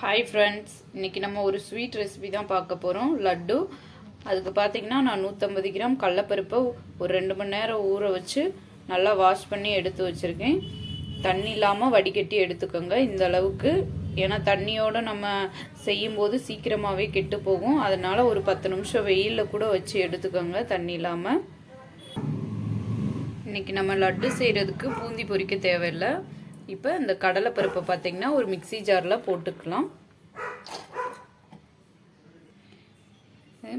Hi friends இன்றைக்கி நம்ம ஒரு ஸ்வீட் ரெசிபி தான் பார்க்க போகிறோம் லட்டு. அதுக்கு பார்த்தீங்கன்னா நான் நூற்றம்பது கிராம் கடலப்பருப்பை ஒரு ரெண்டு மணி நேரம் ஊற வச்சு நல்லா வாஷ் பண்ணி எடுத்து வச்சுருக்கேன். தண்ணி இல்லாமல் வடிகட்டி எடுத்துக்கோங்க இந்த அளவுக்கு. ஏன்னா தண்ணியோடு நம்ம செய்யும்போது சீக்கிரமாகவே கெட்டு போகும். அதனால் ஒரு பத்து நிமிஷம் வெயிலில் கூட வச்சு எடுத்துக்கோங்க தண்ணி இல்லாமல் இன்றைக்கி நம்ம லட்டு செய்கிறதுக்கு பூந்தி பொரிக்க தேவையில்லை. இப்போ இந்த கடலைப்பருப்பை பார்த்தீங்கன்னா ஒரு மிக்ஸி ஜாரில் போட்டுக்கலாம்.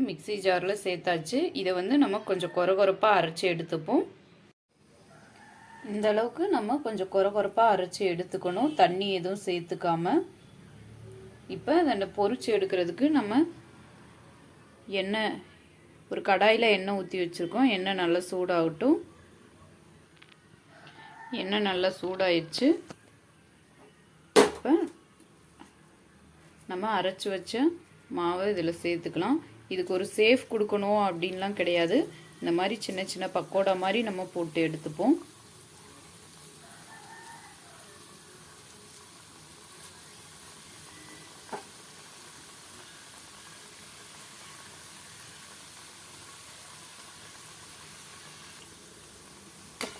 மிக்ஸி ஜாரில் சேர்த்தாச்சு. இதை வந்து நம்ம கொஞ்சம் கொர கொரப்பாக அரைச்சி எடுத்துப்போம். இந்த அளவுக்கு நம்ம கொஞ்சம் கொர கொரப்பாக அரைச்சி எடுத்துக்கணும். தண்ணி எதுவும் சேர்த்துக்காம. இப்போ அதை பொறிச்சு எடுக்கிறதுக்கு நம்ம எண்ணெய் ஒரு கடாயில் எண்ணெய் ஊற்றி வச்சுருக்கோம். எண்ணெய் நல்லா சூடாகட்டும். எண்ணெய் நல்லா சூடாயிடுச்சு இப்போ நம்ம அரைச்சி வச்ச மாவை இதில் சேர்த்துக்கலாம். இதுக்கு ஒரு சேஃப் கொடுக்கணும் அப்படின்லாம் கிடையாது. இந்த மாதிரி சின்ன சின்ன பக்கோடா மாதிரி நம்ம போட்டு எடுத்துப்போம்.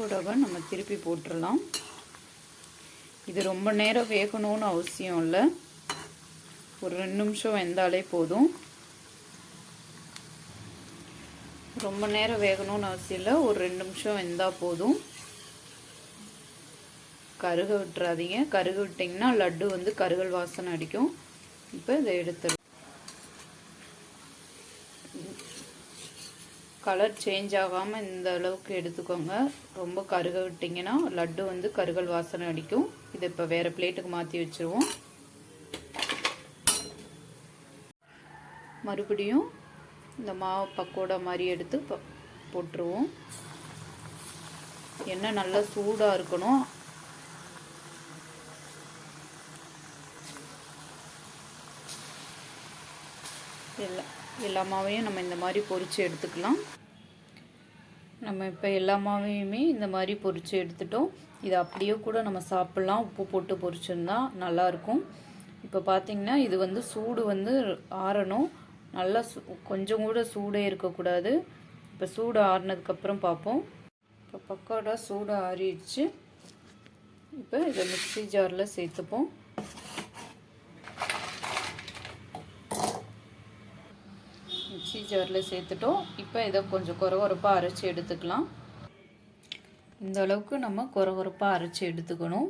பக்கோடாவை நம்ம திருப்பி போட்டுடலாம் இது ரொம்ப நேரம் வேகணும்னு அவசியம் இல்லை. ஒரு ரெண்டு நிமிஷம் வெந்தாலே போதும். ரொம்ப நேரம் வேகணும்னு அவசியம் இல்லை. ஒரு ரெண்டு நிமிஷம் வெந்தால் போதும். கருக விட்டுறாதீங்க. கருக விட்டிங்கன்னா லட்டு வந்து கருகல் வாசனை அடிக்கும். இப்போ இதை எடுத்துடும் கலர் சேஞ்ச் ஆகாமல் இந்த அளவுக்கு எடுத்துக்கோங்க. ரொம்ப கருக விட்டிங்கன்னா லட்டு வந்து கருகல் வாசனை அடிக்கும். இதை இப்போ வேறு பிளேட்டுக்கு மாற்றி வச்சுருவோம். மறுபடியும் இந்த மாவு பக்கோடா மாதிரி எடுத்து போட்டுருவோம். எண்ணெய் நல்லா சூடாக இருக்கணும். எல்லா எல்லா மாவையும் நம்ம இந்த மாதிரி பொரித்து எடுத்துக்கலாம். நம்ம இப்போ எல்லா மாவையுமே இந்த மாதிரி பொரித்து எடுத்துட்டோம். இது அப்படியே கூட நம்ம சாப்பிட்லாம். உப்பு போட்டு பொரிச்சிருந்தா நல்லாயிருக்கும். இப்போ பார்த்திங்கன்னா இது வந்து சூடு வந்து ஆறணும். நல்லா கொஞ்சம் கூட சூடே இருக்கக்கூடாது. இப்போ சூடு ஆறினதுக்கப்புறம் பார்ப்போம் இப்போ பக்கோடா சூடு ஆறிடுச்சு. இப்போ இதை மிக்சி ஜாரில் சேர்த்துப்போம் மிக்சி ஜாரில் சேர்த்துட்டோம். இப்போ இதை கொஞ்சம் குறகுறப்பாக அரைச்சி எடுத்துக்கலாம். இந்த அளவுக்கு நம்ம குறகுறப்பாக அரைச்சி எடுத்துக்கணும்.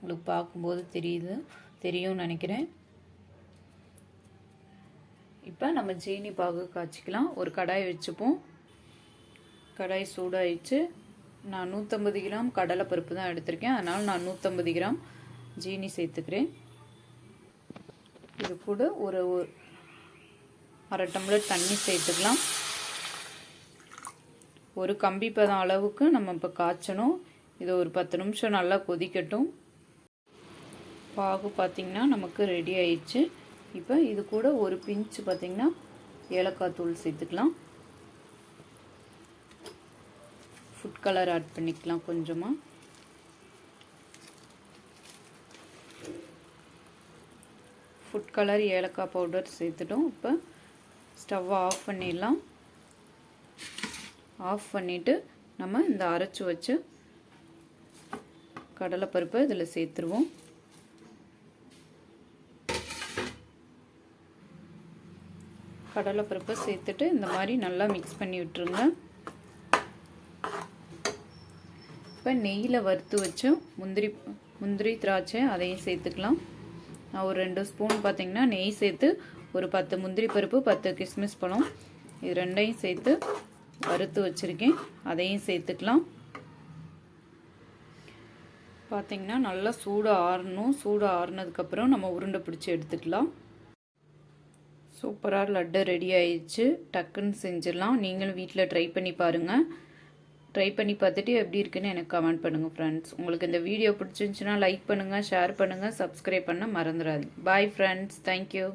உங்களுக்கு பார்க்கும்போது தெரியுது. தெரியும்னு நினைக்கிறேன். இப்போ நம்ம ஜீனி பாகு காய்ச்சிக்கலாம். ஒரு கடாய் வச்சுப்போம். கடாய் சூடாயிடுச்சு. நான் நூற்றம்பது கிராம் கடலைப்பருப்பு தான் எடுத்திருக்கேன். அதனால் நான் நூற்றம்பது கிராம் ஜீனி சேர்த்துக்கிறேன். இது கூட ஒரு அரை டம்ளர் தண்ணி சேர்த்துக்கலாம். ஒரு கம்பி பதம் அளவுக்கு நம்ம இப்போ காய்ச்சணும். இது ஒரு பத்து நிமிஷம் நல்லா கொதிக்கட்டும். பாகு பார்த்திங்கன்னா நமக்கு ரெடி ஆயிடுச்சு. இப்போ இது கூட ஒரு பிஞ்சு பார்த்திங்கன்னா ஏலக்காய் தூள் சேர்த்துக்கலாம். ஃபுட் கலர் ஆட் பண்ணிக்கலாம் கொஞ்சமாக ஃபுட் கலர் ஏலக்காய் பவுடர் சேர்த்துட்டோம். இப்போ ஸ்டவ்வை ஆஃப் பண்ணிடலாம். ஆஃப் பண்ணிவிட்டு நம்ம இந்த அரைச்சி வச்சு கடலைப்பருப்பை இதில் சேர்த்துருவோம். கடலைப்பருப்பை சேர்த்துட்டு இந்த மாதிரி நல்லா மிக்ஸ் பண்ணி விட்டுருங்க. இப்போ நெய்யில் வறுத்து வச்சு முந்திரி முந்திரி திராட்சை அதையும் சேர்த்துக்கலாம். நான் ஒரு ரெண்டு ஸ்பூன் பார்த்திங்கன்னா நெய் சேர்த்து ஒரு பத்து முந்திரி பருப்பு பத்து கிஸ்மிஸ் பழம். இது ரெண்டையும் சேர்த்து வறுத்து வச்சுருக்கேன். அதையும் சேர்த்துக்கலாம். பார்த்திங்கன்னா நல்லா சூடு ஆறணும். சூடு ஆறுனதுக்கப்புறம் நம்ம உருண்டை பிடிச்சி எடுத்துக்கலாம். சூப்பராக லட்டு ரெடி ஆயிடுச்சு. டக்குன்னு செஞ்சிடலாம். நீங்களும் வீட்டில் ட்ரை பண்ணி பாருங்கள் ட்ரை பண்ணி பார்த்துட்டு எப்படி இருக்குன்னு எனக்கு கமெண்ட் பண்ணுங்கள் ஃப்ரெண்ட்ஸ் உங்களுக்கு இந்த வீடியோ பிடிச்சிருந்துச்சுன்னா லைக் பண்ணுங்கள் ஷேர் பண்ணுங்கள் சப்ஸ்கிரைப் பண்ண மறந்துடாதீங்க. Bye friends thank you